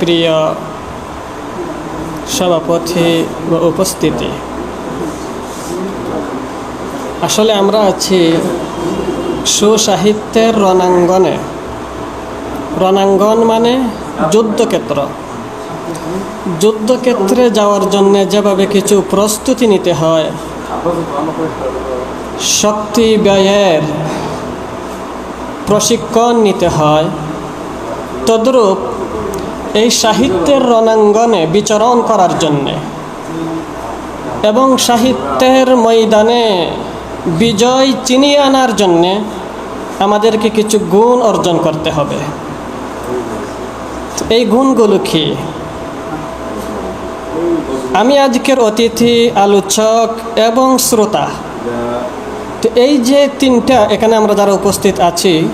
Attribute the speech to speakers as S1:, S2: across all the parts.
S1: প্রিয় সভাপতি ও উপস্থিতি, আসলে আমরা আছি সুসাহিত্যের রণাঙ্গনে। রণাঙ্গন মানে যুদ্ধক্ষেত্র। যুদ্ধক্ষেত্রে যাওয়ার জন্য যেভাবে কিছু প্রস্তুতি নিতে হয়, শক্তি ব্যয়ের প্রশিক্ষণ নিতে হয়, তদ্রূপ এই সাহিত্যের রণাঙ্গনে বিচরণ করার জন্যে এবং সাহিত্যের ময়দানে বিজয় চিনিয়ে আনার জন্যে আমাদেরকে কিছু গুণ অর্জন করতে হবে। এই গুণগুলো কি? আমি আজকের অতিথি, আলোচক এবং শ্রোতা। তো এই যে তিনটা এখানে আমরা যারা উপস্থিত আছি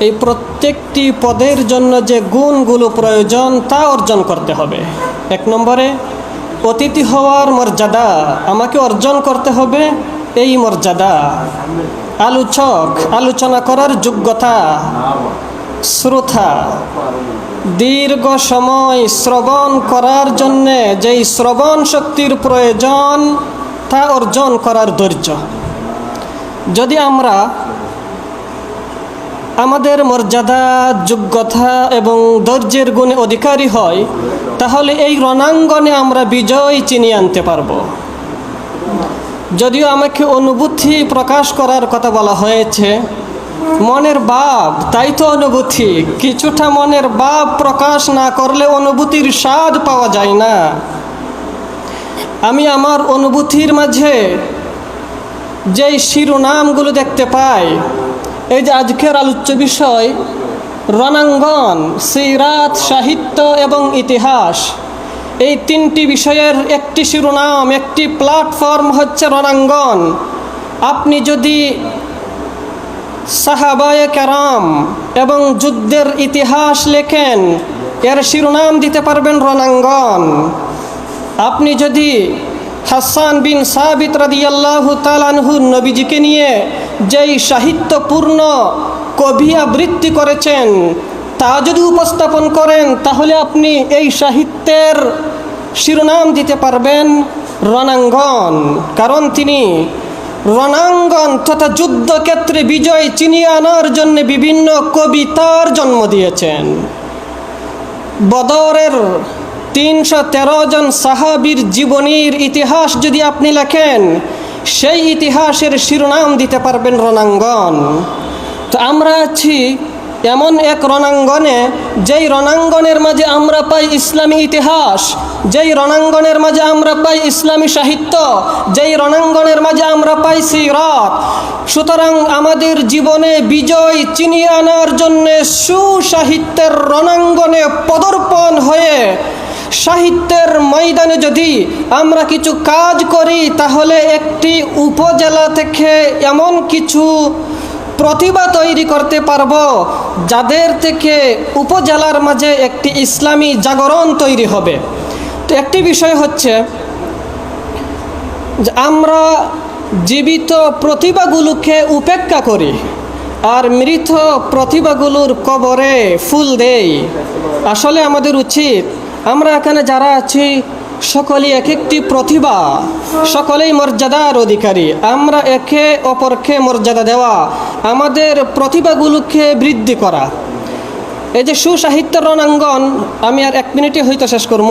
S1: এই প্রত্যেকটি পদের জন্য যে গুণগুলো প্রয়োজন তা অর্জন করতে হবে। এক নম্বরে, অতিথি হওয়ার মর্যাদা, আমাকে অর্জন করতে হবে এই মর্যাদা। আলোচক, আলোচনা করার যোগ্যতা, শ্রোতা। দীর্ঘ সময় শ্রবণ করার জন্যে যেই শ্রবণ শক্তির প্রয়োজন তা অর্জন করার ধৈর্য। যদি আমরা আমাদের মর্যাদা, যোগ্যতা এবং ধৈর্যের গুণে অধিকারী হয়, তাহলে এই রণাঙ্গনে আমরা বিজয় চিনিয়ে আনতে পারব। যদিও আমাকে অনুভূতি প্রকাশ করার কথা বলা হয়েছে, মনের ভাব, তাই তো অনুভূতি, কিছুটা মনের ভাব প্রকাশ না করলে অনুভূতির স্বাদ পাওয়া যায় না। আমি আমার অনুভূতির মাঝে যেই শিরোনামগুলো দেখতে পাই এই যে আজকের আলোচ্য বিষয়, রণাঙ্গন, সিরাত, সাহিত্য এবং ইতিহাস। এই তিনটি বিষয়ের একটি শিরোনাম, একটি প্ল্যাটফর্ম হচ্ছে রণাঙ্গন। আপনি যদি সাহাবায়ে কেরাম এবং যুদ্ধের ইতিহাস লেখেন, এর শিরোনাম দিতে পারবেন রণাঙ্গন। আপনি যদি হাসান বিন সাবিত রাদিয়াল্লাহু তালানহুর নবীজিকে নিয়ে যেই সাহিত্যপূর্ণ কবি আবৃত্তি করেছেন, তা যদি উপস্থাপন করেন, তাহলে আপনি এই সাহিত্যের শিরোনাম দিতে পারবেন রণাঙ্গন। কারণ তিনি রণাঙ্গন তথা যুদ্ধক্ষেত্রে বিজয় চিনিয়ে আনার জন্য বিভিন্ন কবিতার জন্ম দিয়েছেন। বদরের তিনশো তেরো জন সাহাবির জীবনীর ইতিহাস যদি আপনি লেখেন, সেই ইতিহাসের শিরোনাম দিতে পারবেন রণাঙ্গন। তো আমরা আছি এমন এক রণাঙ্গনে, যেই রণাঙ্গনের মাঝে আমরা পাই ইসলামী ইতিহাস, যেই রণাঙ্গনের মাঝে আমরা পাই ইসলামী সাহিত্য, যেই রণাঙ্গনের মাঝে আমরা পাই সিরাত। সুতরাং আমাদের জীবনে বিজয় চিনিয়ে আনার জন্যে সুসাহিত্যের রণাঙ্গনে পদর্পণ হয়ে সাহিত্যের ময়দানে যদি আমরা কিছু কাজ করি, তাহলে একটি উপজেলা থেকে এমন কিছু প্রতিভা তৈরি করতে পারব, যাদের থেকে উপজেলার মাঝে একটি ইসলামী জাগরণ তৈরি হবে। তো একটি বিষয় হচ্ছে আমরা জীবিত প্রতিভাগুলোকে উপেক্ষা করি আর মৃত প্রতিভাগুলোর কবরে ফুল দেই। আসলে আমাদের উচিত আমরা এখানে যারা আছি, সকলেই এক একটি প্রতিভা, সকলেই মর্যাদার অধিকারী। আমরা একে অপরকে মর্যাদা দেওয়া, আমাদের প্রতিভাগুলোকে বৃদ্ধি করা। এই যে সুসাহিত্য রণাঙ্গন, আমি আর এক মিনিটে হয়তো শেষ করব।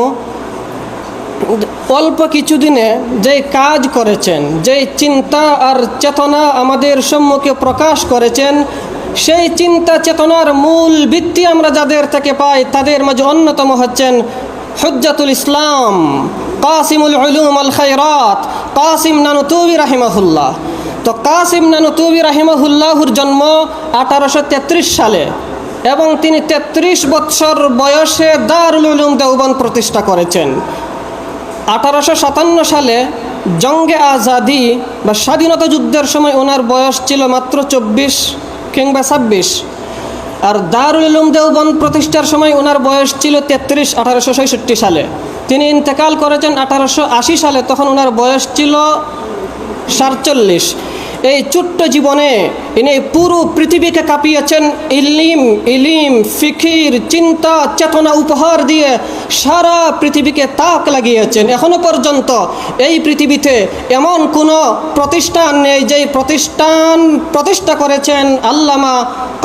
S1: অল্প কিছুদিনে যেই কাজ করেছেন, যেই চিন্তা আর চেতনা আমাদের সম্মুখে প্রকাশ করেছেন সেই চিন্তা চেতনার মূল ভিত্তি আমরা যাদের থেকে পাই, তাদের মাঝে অন্যতম হচ্ছেন হজ্জাতুল ইসলাম, কাসিমুল উলুম আল খায়রাত, কাসিম নানুতুবি রাহিমাহুল্লাহ। তো কাসিম নানুতুবি রাহিমাহুল্লাহুর জন্ম আঠারোশো তেত্রিশ সালে এবং তিনি ৩৩ বৎসর বয়সে দারুল উলুম দেওবন প্রতিষ্ঠা করেছেন। আঠারোশো সাতান্ন সালে জঙ্গে আজাদি বা স্বাধীনতা যুদ্ধের সময় ওনার বয়স ছিল মাত্র চব্বিশ কিংবা ছাব্বিশ। আর দারুল ইলুম দেওবন প্রতিষ্ঠার সময় ওনার বয়স ছিল তেত্রিশ, আঠারোশো ছয়ষট্টি সালে। তিনি ইন্তেকাল করেছেন আঠারোশো আশি সালে, তখন ওনার বয়স ছিল সাতচল্লিশ। এই ছোট্ট জীবনে ইনি পুরো পৃথিবীকে কাঁপিয়েছেন। ইলিম ইলিম, ফিকির, চিন্তা, চেতনা উপহার দিয়ে সারা পৃথিবীকে তাক লাগিয়েছেন। এখনও পর্যন্ত এই পৃথিবীতে এমন কোনো প্রতিষ্ঠান নেই যেই প্রতিষ্ঠান প্রতিষ্ঠা করেছেন আল্লামা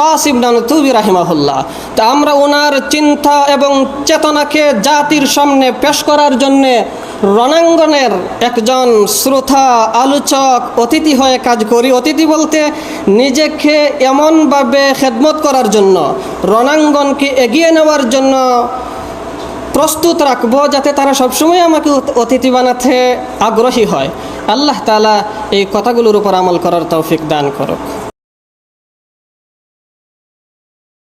S1: কাসিম নানতুবি রাহিমাহুল্লাহ। তা আমরা ওনার চিন্তা এবং চেতনাকে জাতির সামনে পেশ করার জন্যে রণাঙ্গনের একজন শ্রোতা, আলোচক, অতিথি হয়ে কাজ করি। অতিথি বলতে নিজেকে এমনভাবে খেদমত করার জন্য, রণাঙ্গনকে এগিয়ে নেওয়ার জন্য প্রস্তুত রাখব যাতে তারা সবসময় আমাকে অতিথি বানাতে আগ্রহী হয়। আল্লাহ তালা এই কথাগুলোর উপর আমল করার তৌফিক দান করুক।